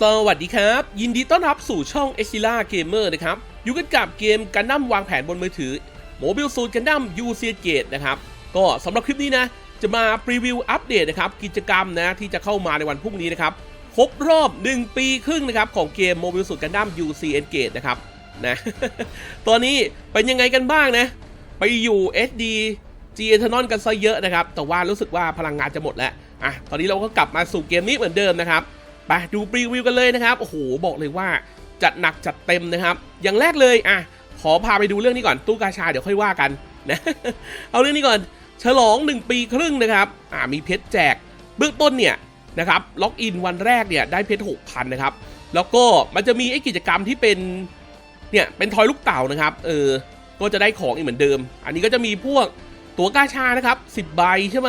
สวัสดีครับ ยินดีต้อนรับสู่ช่อง e x i l a Gamer นะครับ อยู่กันกับเกมกันดั้มวางแผนบนมือถือ Mobile Suit Gundam u c g a t e นะครับ ก็สำหรับคลิปนี้นะ จะมาพรีวิวอัปเดตนะครับ กิจกรรมนะที่จะเข้ามาในวันพรุ่งนี้นะครับ ครบรอบ 1 ปีครึ่งนะครับ ของเกม Mobile Suit Gundam UC Engage นะครับนะตอนนี้เป็นยังไงกันบ้างนะ ไปอยู่ SD G Eternal กันซะเยอะนะครับ แต่ว่ารู้สึกว่าพลังงานจะหมดแล้วอะตอนนี้เราก็กลับมาสู่เกมนี้เหมือนเดิมนะครับ ไปดูพรีวิวกันเลยนะครับ โอ้โห บอกเลยว่าจัดหนักจัดเต็มนะครับ อย่างแรกเลยอะขอพาไปดูเรื่องนี้ก่อนตู้กาชาเดี๋ยวค่อยว่ากันนะเอาเรื่องนี้ก่อนฉลอง 1 ปีครึ่งนะครับอ่ามีเพชรแจกเบื้องต้นเนี่ยนะครับล็อกอินวันแรกเนี่ยได้เพชร6,000นะครับแล้วก็มันจะมีไอ้กิจกรรมที่เป็นเนี่ยเป็นทอยลูกเต่านะครับเออก็จะได้ของอีกเหมือนเดิม อันนี้ก็จะมีพวกตั๋วกาชานะครับ10ใบใช่ไหม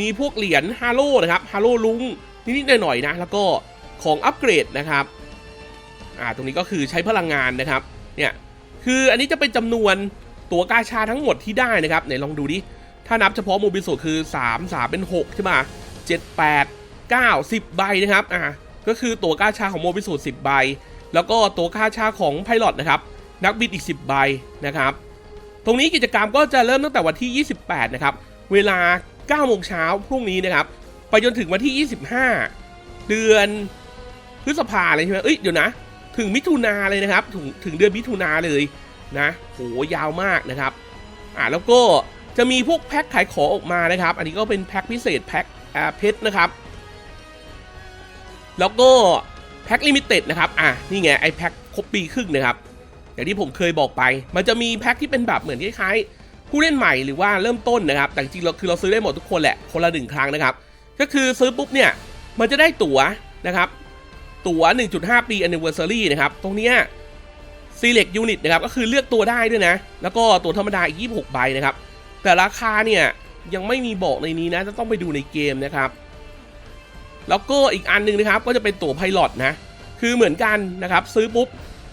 มีพวกเหรียญฮาโลนะครับฮาโลลุง นิดๆหน่อยๆนะ แล้วก็ของอัปเกรดนะครับอ่าตรงนี้ก็คือใช้พลังงานนะครับเนี่ยคืออันนี้จะเป็นจำนวนตัวกาชาทั้งหมดที่ได้นะครับไหนลองดูดิถ้านับเฉพาะโมบิลสูคือ 3 3 เป็น6ใช่ไหม7 8 9 10ใบนะครับอ่าก็คือตัวกาชาของโมบิลสู10ใบ แล้วก็ตัวกาชาของไพลอตนะครับนักบินอีก 10 ใบนะครับ ตรงนี้กิจกรรมก็จะเริ่มตั้งแต่วันที่ 28 นะครับ เวลา9โมงเช้าพรุ่งนี้นะครับ ไปจนถึงวันที่ 25 เดือนพฤษภาเลยใช่ไหมเอ้ยเดี๋ยวนะ ถึงมิถุนาเลยนะครับ ถึงถึงเดือนมิถุนาเลยนะโหยาวมากนะครับ อ่าแล้วก็จะมีพวกแพ็คขายของออกมานะครับ อันนี้ก็เป็นแพ็คพิเศษแพ็คอ่าเพชรนะครับ แล้วก็แพ็คลิมิเต็ดนะครับ อะนี่ไงไอแพ็คครบปีครึ่งนะครับ อย่างที่ผมเคยบอกไป มันจะมีแพ็คที่เป็นแบบเหมือนคล้ายๆผู้เล่นใหม่หรือว่าเริ่มต้นนะครับ แต่จริงๆเราคือเราซื้อได้หมดทุกคนแหละ คนละหนึ่งครั้งนะครับ ก็คือซื้อปุ๊บเนี่ย มันจะได้ตั๋วนะครับ ตั๋ว 1.5 ปี anniversary นะครับ ตรงเนี้ย select unit นะครับ ก็คือเลือกตัวได้ด้วยนะ แล้วก็ตัวธรรมดาอีก 26 ใบนะครับ แต่ราคาเนี่ยยังไม่มีบอกในนี้นะ จะต้องไปดูในเกมนะครับ แล้วก็อีกอันหนึงนะครับ ก็จะเป็นตั๋วไพลอตนะ คือเหมือนกันนะครับ ซื้อปุ๊บ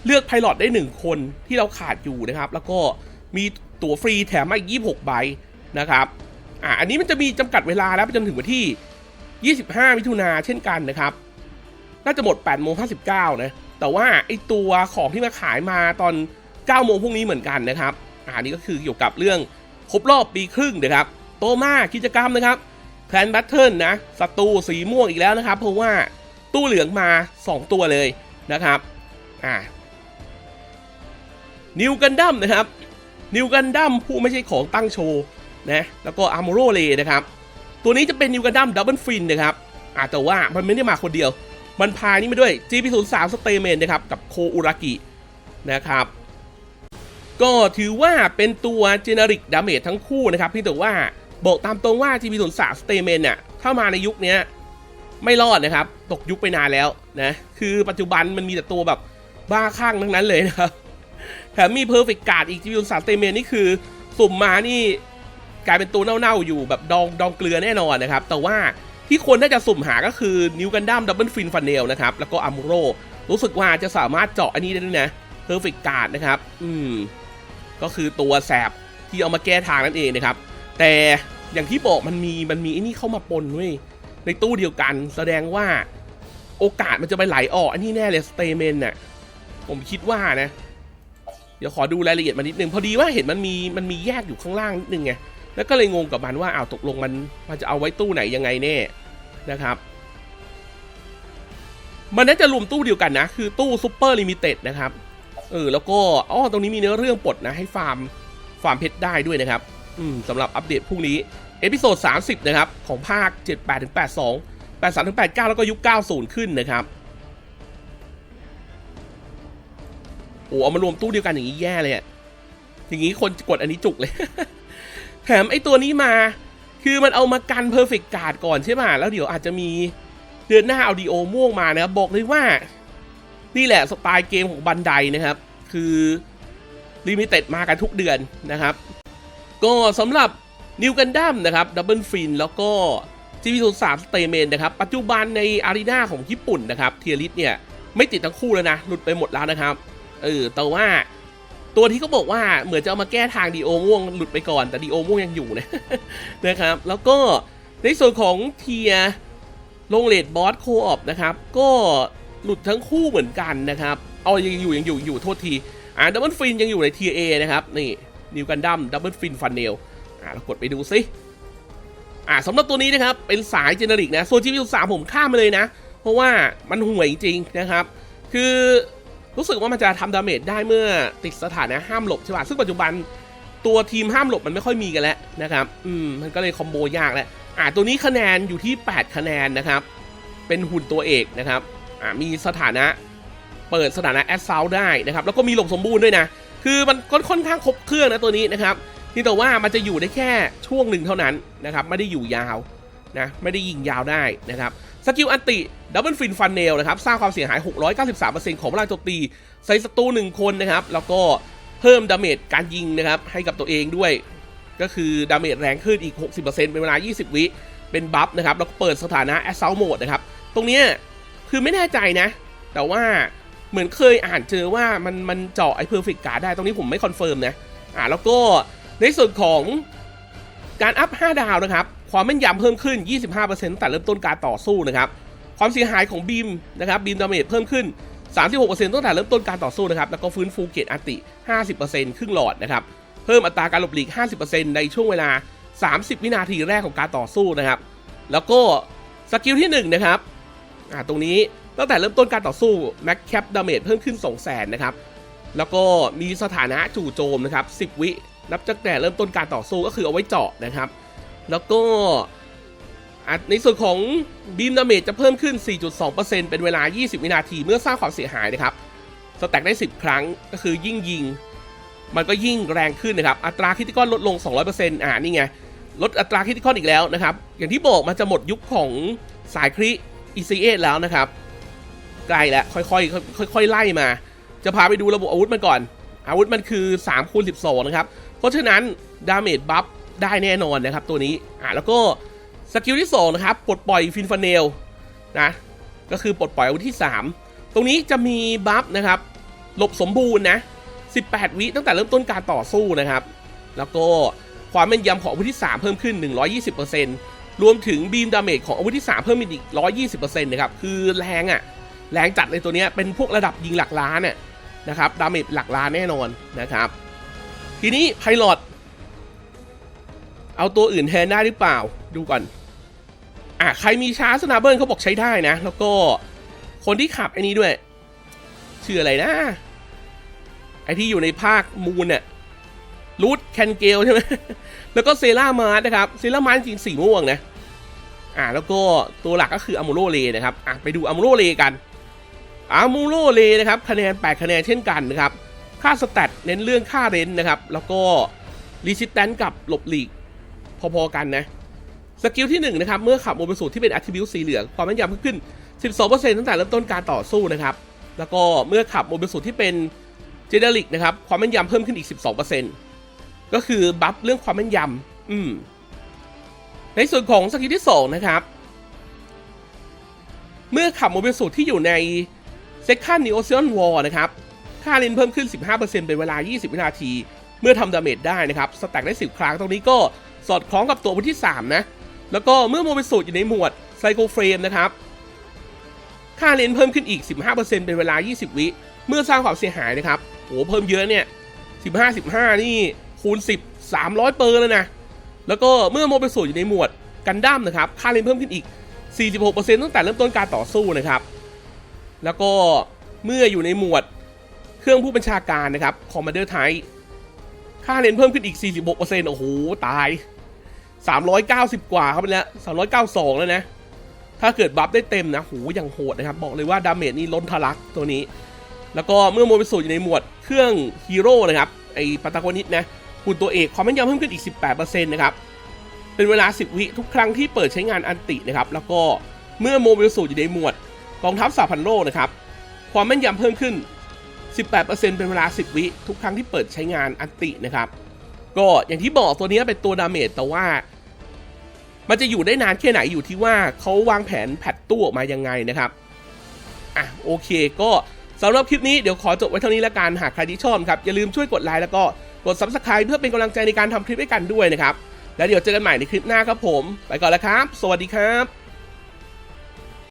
เลือกไพลอตได้ 1 คนที่เราขาดอยู่นะครับ แล้วก็มีตั๋วฟรีแถมมาอีก 26 ใบนะครับ อ่าอันนี้มันจะมีจำกัดเวลาแล้วไปจนถึงวันที่ 25 มิถุนาเช่นกันนะครับ น่าจะหมด8โมง59นะแต่ว่าไอตัวของที่มาขายมาตอน9โมงพรุ่งนี้เหมือนกันนะครับอ่านี่ก็คือเกี่ยวกับเรื่องครบรอบปีครึ่งนะครับ โตมากิจกรรมนะครับแพลนแบทเทิลนะศัตรูสีม่วงอีกแล้วนะครับ เพราะว่าตู้เหลืองมา 2 ตัวเลยนะครับอ่านิวกันดั้มนะครับนิวกันดั้มผู้ไม่ใช่ของตั้งโชว์ นะแล้วก็อาร์โมโรเลนะครับ ตัวนี้จะเป็นนิวกันดั้มดับเบิลฟินนะครับอาแต่ว่ามันไม่ได้มาคนเดียว มันพานี่มาด้วย GP03 สเตเมนนะครับ กับโคอุรากินะครับ ก็ถือว่าเป็นตัวเจเนริกดาเมจทั้งคู่นะครับเพียงแต่ว่าบอกตามตรงว่า GP03 สเตเมนเนี่ยถ้ามาในยุคนี้ไม่รอดนะครับ ตกยุคไปนานแล้วนะคือปัจจุบันมันมีแต่ตัวแบบบ้าคลั่งทั้งนั้นเลยนะครับแถมมีเพอร์เฟกการ์ดอีก GP03 สเตเมนนี่คือ สุ่มมานี่ กลายเป็นตัวเน่าๆอยู่แบบดองดองเกลือแน่นอนนะครับ แต่ว่าที่คนน่าจะสุ่มหาก็คือนิวกันดั้มดับเบิลฟินฟันเนลนะครับ แล้วก็อัมโรรู้สึกว่าจะสามารถเจาะอันนี้ได้ด้วยนะเพอร์เฟกการ์ดนะครับ อืม ก็คือตัวแสบที่เอามาแก้ทางนั่นเองนะครับ แต่อย่างที่บอกมันมีมันมีไอ้นี่เข้ามาปนเว้ยในตู้เดียวกันแสดงว่าโอกาสมันจะไปไหลออกอันนี้แน่เลยสเตเมนน่ะผมคิดว่านะ เดี๋ยวขอดูรายละเอียดมานิดนึง พอดีว่าเห็นมันมีมันมีแยกอยู่ข้างล่างนิดนึงไง แล้วก็เลยงงกับมันว่าอ้าวตกลงมันมันจะเอาไว้ตู้ไหนยังไงแน่นะครับ มันน่าจะรวมตู้เดียวกันนะ คือตู้ซูเปอร์ลิมิเต็ดนะครับเออแล้วก็อ๋อตรงนี้มีเนื้อเรื่องปลดนะให้ฟาร์มฟาร์มเพชรได้ด้วยนะครับ อืมสำหรับอัปเดตพรุ่งนี้เอพิโซด30 นะครับ ของภาค 78ถึง82 83ถึง89 แล้วก็ยุค 90 ขึ้นนะครับ โอ้เอามารวมตู้เดียวกันอย่างนี้แย่เลยอะอย่างนี้คนกดอันนี้จุกเลย แถมไอตัวนี้มา คือมันเอามากันเพอร์เฟกการ์ดก่อนใช่ไหมแล้วเดี๋ยวอาจจะมีเดือนหน้าเอาดีโอม่วงมานะครับบอกเลยว่า นี่แหละสไตล์เกมของบันไดนะครับ คือลิมิเต็ดมากันทุกเดือนนะครับ ก็สำหรับนิวกันดั้มนะครับดับเบิลฟินแล้วก็ GP03 สเตเมนนะครับ ปัจจุบันในอารีนาของญี่ปุ่นนะครับ เทียริสเนี่ย ไม่ติดทั้งคู่แล้วนะ หลุดไปหมดแล้วนะครับ เออแต่ว่า ตัวที่เขาบอกว่าเหมือนจะเอามาแก้ทางดีโอม่วงหลุดไปก่อนแต่ดีโอม่วงยังอยู่นะนะครับ แล้วก็ในส่วนของเทียลงเลดบอสโคออปนะครับ ก็หลุดทั้งคู่เหมือนกันนะครับ เอายังอยู่ยังอยู่อยู่โทษทีอ่าดับเบิลฟินยังอยู่ใน tier A นะครับ นี่นิวกันดัมดับเบิลฟินฟันเนลอ่าเรากดไปดูซิอ่าสำหรับตัวนี้นะครับ เป็นสายเจเนริกนะส่วน GPU 3ผมข้ามไปเลยนะ เพราะว่ามันห่วยจริงนะครับ คือ รู้สึกว่ามันจะทำดาเมจได้เมื่อติดสถานะห้ามหลบใช่ป่ะซึ่งปัจจุบันตัวทีมห้ามหลบมันไม่ค่อยมีกันแล้วนะครับ อืม มันก็เลยคอมโบยากแล้ว อ่า ตัวนี้คะแนนอยู่ที่ 8 คะแนนนะครับ เป็นหุ่นตัวเอกนะครับ อ่า มีสถานะ เปิดสถานะแอดซาวได้นะครับ แล้วก็มีหลบสมบูรณ์ด้วยนะ คือมันก็ค่อนข้างครบเครื่องนะตัวนี้นะครับที่แต่ว่ามันจะอยู่ได้แค่ช่วงหนึ่งเท่านั้นนะครับ ไม่ได้อยู่ยาวนะ ไม่ได้ยิงยาวได้นะครับ สกิลอันติดับเบิลฟินฟันเนลนะครับสร้างความเสียหาย 693%ของพลังโจมตีใส่ศัตรูหนึ่งคนนะครับ แล้วก็เพิ่มดาเมจการยิงนะครับให้กับตัวเองด้วย ก็คือดาเมจแรงขึ้นอีก 60%เป็นเวลา 20 วิเป็นบัฟนะครับ แล้วก็เปิดสถานะ Assault Mode นะครับ ตรงนี้คือไม่แน่ใจนะ แต่ว่าเหมือนเคยอ่านเจอว่ามันมันเจาะไอ้ Perfect Guard ได้ตรงนี้ผมไม่คอนเฟิร์มนะอ่าแล้วก็ในส่วนของการอัพ 5 ดาวนะครับ ความแม่นยำเพิ่มขึ้น 25%ตั้งแต่เริ่มต้นการต่อสู้นะครับ ความเสียหายของบีมนะครับบีมดาเมจเพิ่มขึ้น 36%ตั้งแต่เริ่มต้นการต่อสู้นะครับ แล้วก็ฟื้นฟูเกตอัติ 50%ครึ่งหลอดนะครับ เพิ่มอัตราการหลบหลีก 50%ในช่วงเวลา 30 วินาทีแรกของการต่อสู้นะครับ แล้วก็สกิลที่1นะครับอ่าตรงนี้ตั้งแต่เริ่มต้นการต่อสู้ Max Cap Damage เพิ่มขึ้น 200,000นะครับ แล้วก็มีสถานะจู่โจมนะครับ 10 วินับตั้งแต่เริ่มต้นการต่อสู้ก็คือเอาไว้เจาะนะครับ แล้วก็ในส่วนของบีมดาเมจจะเพิ่มขึ้น 4.2%เป็นเวลา 20 วินาที เมื่อสร้างความเสียหายนะครับ สแต็กได้ 10 ครั้งก็คือยิ่งยิง มันก็ยิ่งแรงขึ้นนะครับ อัตราคิติคอนลดลง 200%อ่านี่ไง ลดอัตราคิติคอนอีกแล้วนะครับ อย่างที่บอกมันจะหมดยุคของสายคริ ECA แล้วนะครับ ใกล้แล้วค่อยๆ ค่อยๆ ไล่มา จะพาไปดูระบบอาวุธมันก่อน อาวุธมันคือ3คูณ12 นะครับ เพราะฉะนั้นดาเมจบัฟ ได้แน่นอนนะครับตัวนี้อ่าแล้วก็สกิลที่2นะครับปลดปล่อยฟินฟานเนลนะก็คือปลดปล่อยอาวุธที่ 3 ตรงนี้จะมีบัฟนะครับหลบสมบูรณ์นะ 18 วิตั้งแต่เริ่มต้นการต่อสู้นะครับ แล้วก็ความแม่นยำของอาวุธที่ 3 เพิ่มขึ้น 120%รวมถึงบีมดาเมจของอาวุธที่ 3 เพิ่มอีก 120%นะครับคือแรงอะ่ะแรงจัดในตัวเนี้ยเป็นพวกระดับยิงหลักล้านเนี่ยนะครับดาเมจหลักล้านแน่นอนนะครับ ทีนี้ไพลอต เอาตัวอื่นแทนได้หรือเปล่า ดูก่อน อะใครมีชาร์สนาเบิลเขาบอกใช้ได้นะ แล้วก็คนที่ขับไอ้นี้ด้วย ชื่ออะไรนะ ไอที่อยู่ในภาคมูนเนี่ยรูทแคนเกลใช่ไหม แล้วก็เซรามาร์นะครับ เซรามาร์จริงสีม่วงนะ อ่า แล้วก็ตัวหลักก็คืออามูโรเลนะครับ อะไปดูอามูโรเลกันอามูโรเลนะครับคะแนน 8 คะแนนเช่นกันนะครับ ค่าสแตทเน้นเรื่องค่าเรนนะครับ แล้วก็รีสิสแตนกับหลบหลีก พอๆกันนะสกิลที่1นะครับเมื่อขับโมบิสูตรที่เป็น attribute สีเหลืองความแม่นยำเพิ่มขึ้น 12%ตั้งแต่เริ่มต้นการต่อสู้นะครับแล้วก็เมื่อขับโมบิสูตรที่เป็น generic นะครับความแม่นยำเพิ่มขึ้นอีก 12%ก็คือบัฟเรื่องความแม่นยำอืมในส่วนของสกิลที่2นะครับเมื่อขับโมบิสูตรที่อยู่ใน Second Neocean War นะครับค่าเลนเพิ่มขึ้น 15%เป็นเวลา 20 วินาที เมื่อทำดาเมจได้นะครับสแต็กได้ 10 ครั้งตรงนี้ก็ สอดคล้องกับตัวอาวุธที่ 3 นะ แล้วก็เมื่อโมบิสูตรอยู่ในหมวดไซโคเฟรมนะครับ ค่าเลนเพิ่มขึ้นอีก 15%เป็นเวลา 20 วิ เมื่อสร้างความเสียหายนะครับโหเพิ่มเยอะเนี่ย 15 15 นี่คูณ 10 300 เปอร์แล้วนะ แล้วก็เมื่อโมบิสูตรอยู่ในหมวดกันดั้มนะครับ ค่าเลนเพิ่มขึ้นอีก 46%ตั้งแต่เริ่มต้นการต่อสู้นะครับ แล้วก็เมื่ออยู่ในหมวดเครื่องผู้บัญชาการนะครับคอมมานเดอร์ไท ค่าเลนเพิ่มขึ้นอีก 46%โอ้โห ตาย 390 กว่าครับไปแล้ว 392 แล้วนะ ถ้าเกิดบัฟได้เต็มนะโหอย่างโหดนะครับ บอกเลยว่าดาเมจนี่ล้นทะลักตัวนี้ แล้วก็เมื่อโมบิสูอยู่ในหมวดเครื่องฮีโร่นะครับ ไอปาตากนิดนะคุณตัวเอกความแม่นยำเพิ่มขึ้นอีก 18%นะครับ เป็นเวลา 10 วิทุกครั้งที่เปิดใช้งานอันตินะครับ แล้วก็เมื่อโมบิสูอยู่ในหมวดกองทัพสาพันโลนะครับ ความแม่นยำเพิ่มขึ้น 18%เป็นเวลา 10 วิทุกครั้งที่เปิดใช้งานอันตินะครับ ก็อย่างที่บอกตัวนี้เป็นตัวดาเมจแต่ว่า มันจะอยู่ได้นานแค่ไหนอยู่ที่ว่าเขาวางแผนแพทตู้ออกมายังไงนะครับอะโอเคก็สำหรับคลิปนี้เดี๋ยวขอจบไว้เท่านี้ละกันหากใครที่ชอบครับ อย่าลืมช่วยกดไลค์แล้วก็กด Subscribe เพื่อเป็นกำลังใจในการทำคลิปให้กันด้วยนะครับ แล้วเดี๋ยวเจอกันใหม่ในคลิปหน้าครับผม ไปก่อนแล้วครับ สวัสดีครับ